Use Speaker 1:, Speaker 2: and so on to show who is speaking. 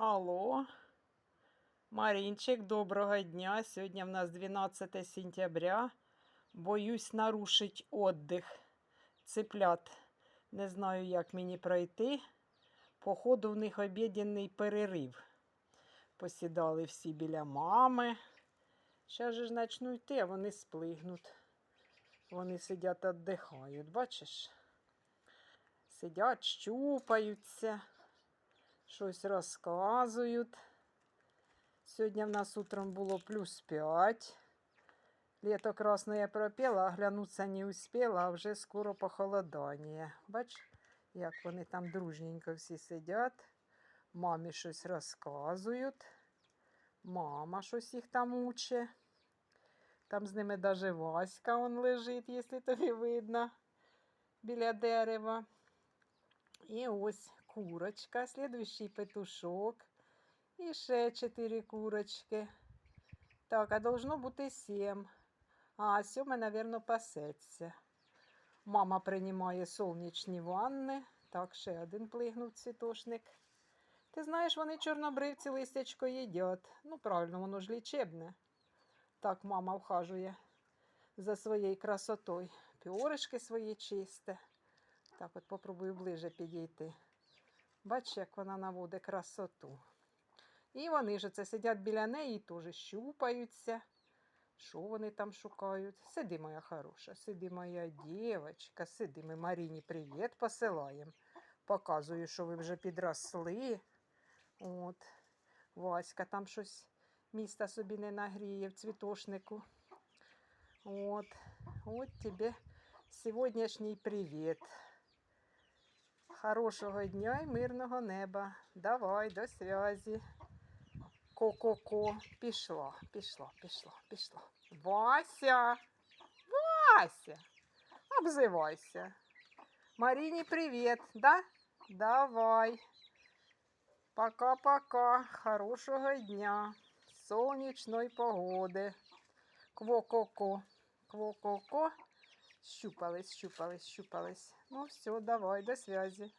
Speaker 1: Алло. Марінчик, доброго дня. Сьогодні в нас 12 сентября. Боюсь нарушить отдих. Цыплят. Не знаю, як мені пройти. Походу, в них обіденний перерив. Посідали всі біля мами. Же ж начну йти, а вони сплигнуть. Вони сидять віддихають, бачиш? Сидять, щупаються щось розказують. Сьогодні в нас утром було плюс 5. Лето красное я пропела, оглянуться не успіла, а вже скоро похолодання. Бач, як вони там дружненько всі сидять. Мамі щось розказують. Мама щось їх там уче. Там з ними даже Васька он лежить, якщо тобі видно, біля дерева. І ось курочка, слідуючий петушок. І ще чотири курочки. Так, а должно бути сім. А сьоме, напевно, пасеться. Мама приймає сонячні ванни. Так, ще один плигнув цвітошник. Ти знаєш, вони чорнобривці листячко їдять. Ну, правильно, воно ж лічебне. Так мама вхажує за своєю красотою. Піоришки свої чисте. Так, от попробую ближе підійти. Бач, як вона наводить красоту. І вони ж це сидять біля неї і теж щупаються. Що вони там шукають? Сиди, моя хороша, сиди, моя дівчинка, сиди, ми Маріні привіт посилаємо. Показую, що ви вже підросли. От. Васька там щось міста собі не нагріє в цвітошнику. От. От тебе сьогоднішній привіт. Хорошого дня і мирного неба. Давай, до связі. Ко-ко-ко. Пішло, пішло, пішло, пішло. Вася! Вася! Обзивайся. Маріні привіт, да? Давай. Пока-пока. Хорошого дня. Сонячної погоди. Кво-ко-ко. Кво-ко-ко. Щупались, щупались, щупались. Ну все, давай, до связи.